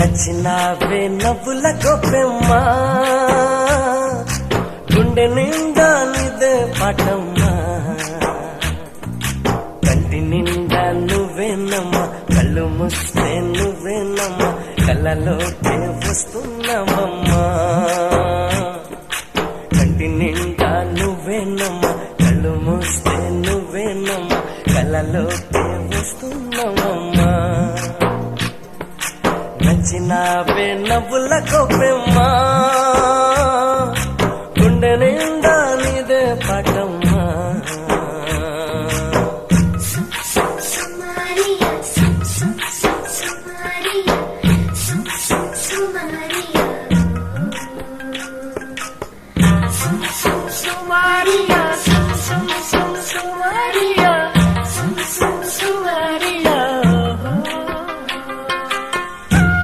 నచ్చినావే నవ్వుల గొప్పెమ్మా. గుండె నిండా నిదే పటమ్మా. కంటి నిండా నువ్వేనమ్మా కళ్ళు ముస్తే నువ్వేనమ్మా కళ్ళలోకే వస్తున్నావమ్మా కంటి నిండా నువ్వేనమ్మా కళ్ళు ముస్తే నువ్వేనమ్మా కళ్ళలోకే వస్తున్నావమ్మా చచ్చినావే నవ్వులకు పెమ్మా గుండె నిండా నీదే పాటమ్మా Maria